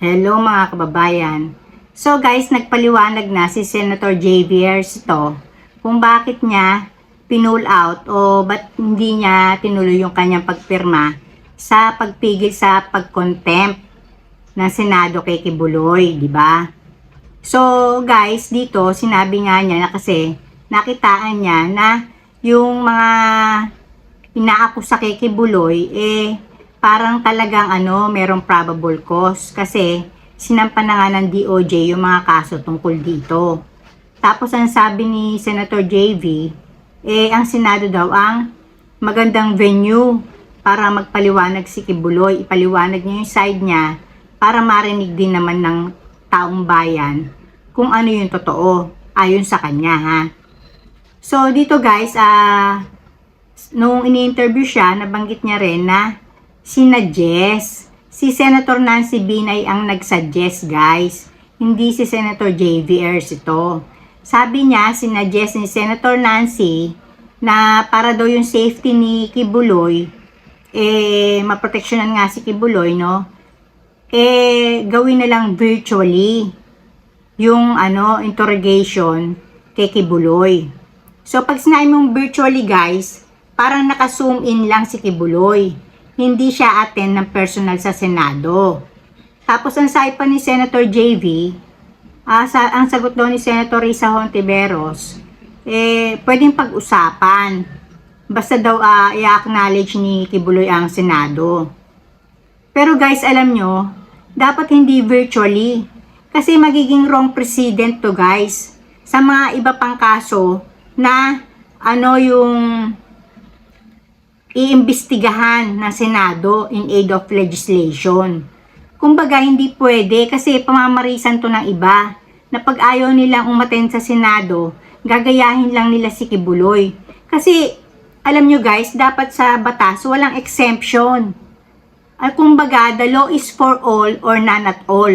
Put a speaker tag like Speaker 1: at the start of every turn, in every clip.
Speaker 1: Hello mga kababayan. So guys, nagpaliwanag na si Senator JV Ercito kung bakit niya pinull out o ba't hindi niya tinuloy yung kanyang pagpirma sa pagpigil sa pagcontempt ng Senado kay Kibuloy, di ba? So guys, dito sinabi nga niya na kasi nakitaan niya na yung mga inaakusa kay Kibuloy eh parang talagang ano, merong probable cause kasi sinampa na nga ng DOJ yung mga kaso tungkol dito. Tapos ang sabi ni Senator JV, eh ang Senado daw ang magandang venue para magpaliwanag si Kibuloy, ipaliwanag niya yung side niya para marinig din naman ng taong bayan kung ano yung totoo ayon sa kanya ha. So dito guys, ah nung ini-interview siya, nabanggit niya rin na sinadjust. Si Senator Nancy Binay ang nagsuggest guys. Hindi si Senator J.V. Ercito. Sabi niya, sinadjust ni Senator Nancy na para daw yung safety ni Kibuloy, eh, maproteksyonan nga si Kibuloy, no? Eh, gawin na lang virtually yung ano, interrogation kay Kibuloy. So, pag sinabi mong virtually, guys, parang naka-zoom in lang si Kibuloy. Hindi siya attend ng personal sa Senado. Tapos, ang sabi pa ni Senator JV, ah, sa, ang sagot daw ni Senator Risa Hontiveros, eh, pwedeng pag-usapan. Basta daw ah, i-acknowledge ni Kibuloy ang Senado. Pero guys, alam nyo, dapat hindi virtually. Kasi magiging wrong precedent to guys. Sa mga iba pang kaso na ano yung iimbestigahan ng Senado in aid of legislation. Kumbaga, hindi pwede kasi pamamarisan to ng iba na pag ayaw nilang umaten sa Senado, gagayahin lang nila si Kibuloy. Kasi, alam nyo guys, dapat sa batas, walang exemption. Ay, kumbaga, the law is for all or none at all.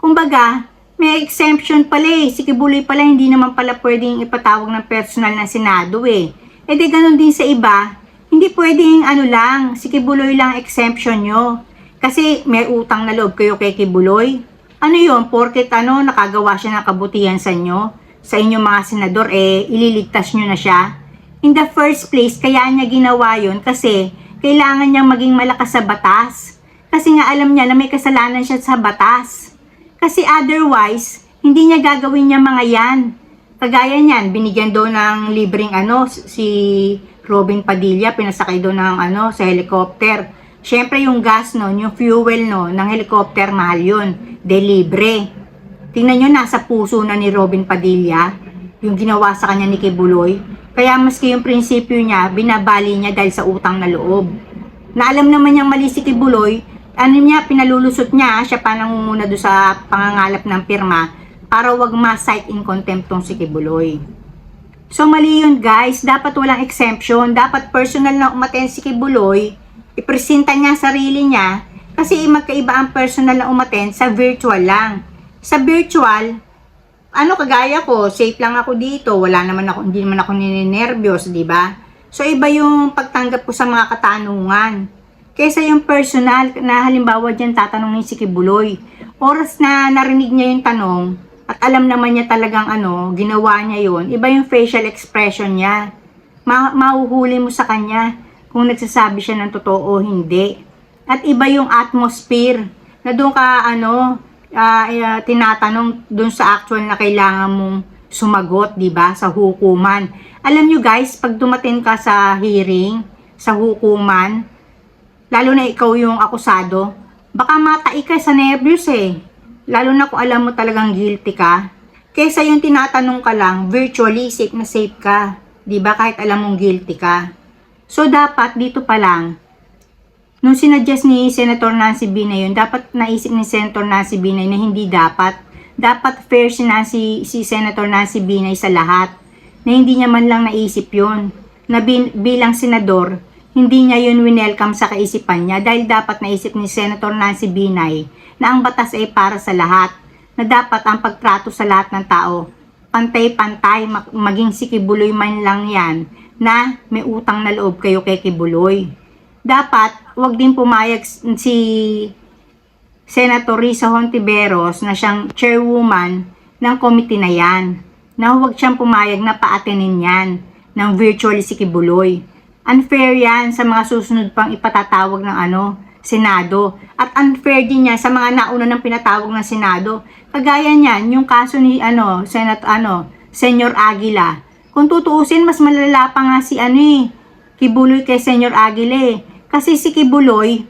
Speaker 1: Kumbaga, may exemption pala eh. Si Kibuloy pala hindi naman pala pwedeng ipatawag ng personal ng Senado eh. E di ganun din sa iba. Hindi pwedeng ano lang, si Kibuloy lang exemption nyo. Kasi may utang na loob kayo kay Kibuloy. Ano yun? Porket ano, nakagawa siya ng kabutihan sa inyo, sa inyong mga senador, eh, ililigtas nyo na siya. In the first place, kaya niya ginawa yun kasi kailangan niyang maging malakas sa batas. Kasi nga alam niya na may kasalanan siya sa batas. Kasi otherwise, hindi niya gagawin niya mga yan. Kagaya niyan, binigyan daw ng libreng ano, si Robin Padilla, pinasakay daw ng ano, sa helicopter. Siyempre yung gas no, yung fuel no, ng helicopter, mahal yun. De libre. Tingnan nyo, nasa puso na ni Robin Padilla, yung ginawa sa kanya ni Kibuloy. Kaya maski yung prinsipyo niya, binabali niya dahil sa utang na loob. Na alam naman niyang mali si Kibuloy, ano niya, pinalulusot niya, siya pa nangunguna doon sa pangangalap ng pirma para wag ma-cite in contempt tong si Kibuloy. So mali yun guys, dapat walang exemption, dapat personal na umaten si Kibuloy, ipresenta niya sarili niya, kasi magkaiba ang personal na umaten sa virtual lang. Sa virtual, ano kagaya ko, safe lang ako dito, wala naman ako, hindi naman ako ninenervyos, di ba? So iba yung pagtanggap ko sa mga katanungan. Kesa yung personal na halimbawa dyan tatanungin si Kibuloy. Oras na narinig niya yung tanong at alam naman niya talagang ano, ginawa niya yon iba yung facial expression niya. Ma mahuhuli mo sa kanya kung nagsasabi siya ng totoo o hindi. At iba yung atmosphere na doon ka ano, ah, tinatanong doon sa actual na kailangan mong sumagot, 'di ba, sa hukuman. Alam nyo guys, pag dumating ka sa hearing, sa hukuman, lalo na ikaw yung akusado, baka matai ka sa nervyos eh. Lalo na kung alam mo talagang guilty ka. Kesa yung tinatanong ka lang, virtually safe na safe ka. ba kahit alam mong guilty ka. So dapat dito pa lang, nung sinadjust ni Senator Nancy Binay yun, dapat naisip ni Senator Nancy Binay na hindi dapat. Dapat fair si, Nancy, si Senator Nancy Binay sa lahat. Na hindi niya man lang naisip yun. Na bin, bilang senador, hindi niya yun winelcome sa kaisipan niya dahil dapat naisip ni Senator Nancy Binay na ang batas ay para sa lahat. Na dapat ang pagtrato sa lahat ng tao, pantay-pantay, mag- maging si Kibuloy man lang yan, na may utang na loob kayo kay Kibuloy dapat wag din pumayag si Senator Risa Hontiveros na siyang chairwoman ng committee na yan na huwag siyang pumayag na paatinin yan ng virtually si Kibuloy. Unfair yan sa mga susunod pang ipatatawag ng ano, Senado. At unfair din yan sa mga nauna ng pinatawag ng Senado. Kagaya niyan, yung kaso ni ano, Senat ano, Senyor Aguila. Kung tutuusin, mas malala pa nga si ano eh, Kibuloy kay Senyor Aguila eh. Kasi si Kibuloy,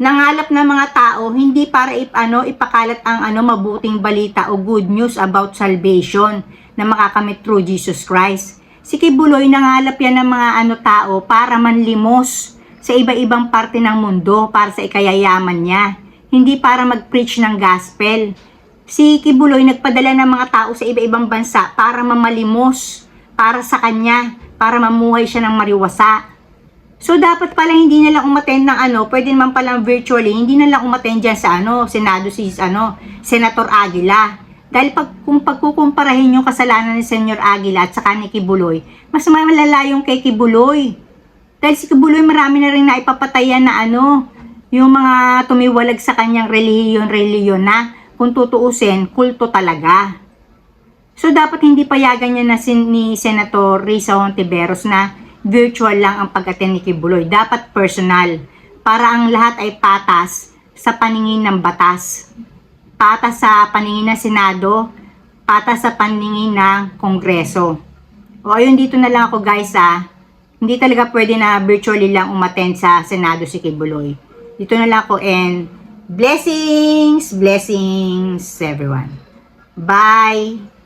Speaker 1: nangalap ng mga tao hindi para ip, ano, ipakalat ang ano mabuting balita o good news about salvation na makakamit through Jesus Christ. Si Kibuloy nangalap yan ng mga ano tao para manlimos sa iba-ibang parte ng mundo para sa ikayayaman niya. Hindi para mag-preach ng gospel. Si Kibuloy nagpadala ng mga tao sa iba-ibang bansa para mamalimos para sa kanya, para mamuhay siya ng mariwasa, So, dapat pala hindi na lang umattend ng ano, pwede naman palang virtually, hindi na lang umattend dyan sa ano, Senado si ano, Senator Aguila. Dahil pag, kung pagkukumparahin yung kasalanan ni Senyor Aguila at saka ni Kibuloy, mas malala yung kay Kibuloy. Dahil si Kibuloy marami na rin na ipapatayan na ano, yung mga tumiwalag sa kanyang reliyon-reliyon na kung tutuusin, kulto talaga. So, dapat hindi payagan niya na sin, ni Senator Risa Hontiveros na virtual lang ang pag-attend ni Kibuloy. Dapat personal. Para ang lahat ay patas sa paningin ng batas. Patas sa paningin ng Senado. Patas sa paningin ng Kongreso. O ayun, dito na lang ako guys ah. Hindi talaga pwede na virtually lang umattend sa Senado si Kibuloy. Dito na lang ako and blessings, blessings everyone. Bye!